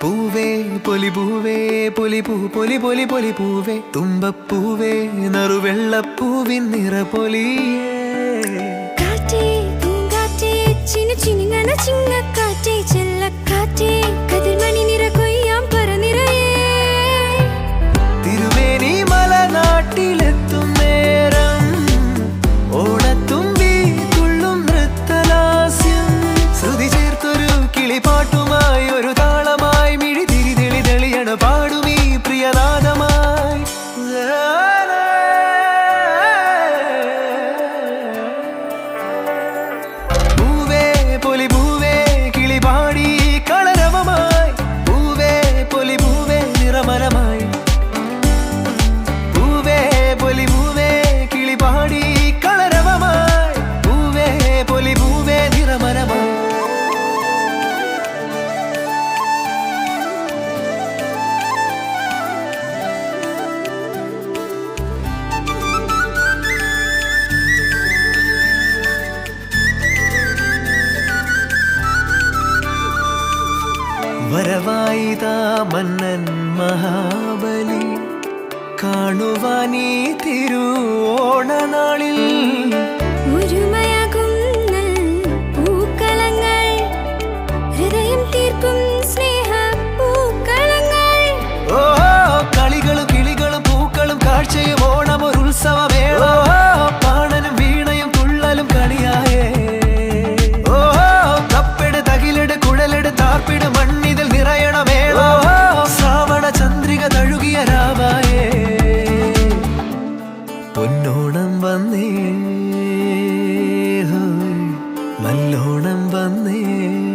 പൊലി പൂവേ പൊലി പൂ പൊലി പൊലി പൊലി പൂവേ തുമ്പപ്പൂവേ നറുവെള്ളപ്പൂവിൻ നിറപൊലിയേ. കാറ്റേ പൂങ്കാറ്റേ ചിന്നു ചിനുങ്ങണ ചിങ്ങക്കാറ്റേ ചെല്ലക്കാറ്റേ കതിർമണി നിറ കൊയ്യാം പറനിറയേ തിരുമേനി മലനാട്ടിലെത്തും നേരം ഓണത്തുമ്പി തുള്ളും നൃത്തലാസ്യം. ശ്രുതി ചേർത്തൊരു കിളിപാട്ടുമായി വരവായിതാ മന്നൻ മഹാബലി കാണുവാനീ തിരുവോണനാളിൽ. ഒരുമയാകും നൽ പൂക്കളങ്ങൾ ഹൃദയം തീർക്കും സ്നേഹ നല്ലോണം വന്നേ. നല്ലോണം വന്നേ.